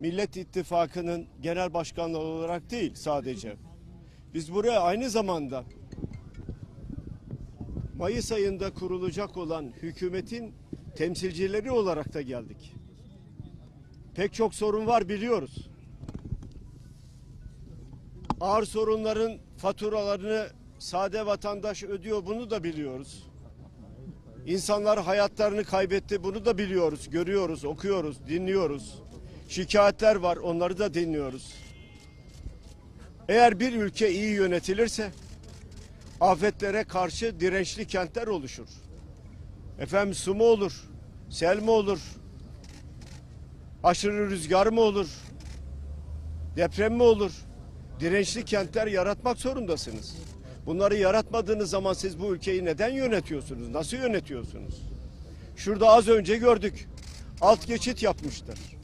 Millet İttifakı'nın genel başkanlığı olarak değil sadece. Biz buraya aynı zamanda Mayıs ayında kurulacak olan hükümetin temsilcileri olarak da geldik. Pek çok sorun var biliyoruz. Ağır sorunların faturalarını sade vatandaş ödüyor bunu da biliyoruz. İnsanlar hayatlarını kaybetti bunu da biliyoruz, görüyoruz, okuyoruz, dinliyoruz. Şikayetler var onları da dinliyoruz. Eğer bir ülke iyi yönetilirse afetlere karşı dirençli kentler oluşur. Efendim su mu olur, sel mi olur, aşırı rüzgar mı olur, deprem mi olur? Dirençli kentler yaratmak zorundasınız. Bunları yaratmadığınız zaman siz bu ülkeyi neden yönetiyorsunuz? Nasıl yönetiyorsunuz? Şurada az önce gördük. Alt geçit yapmışlar.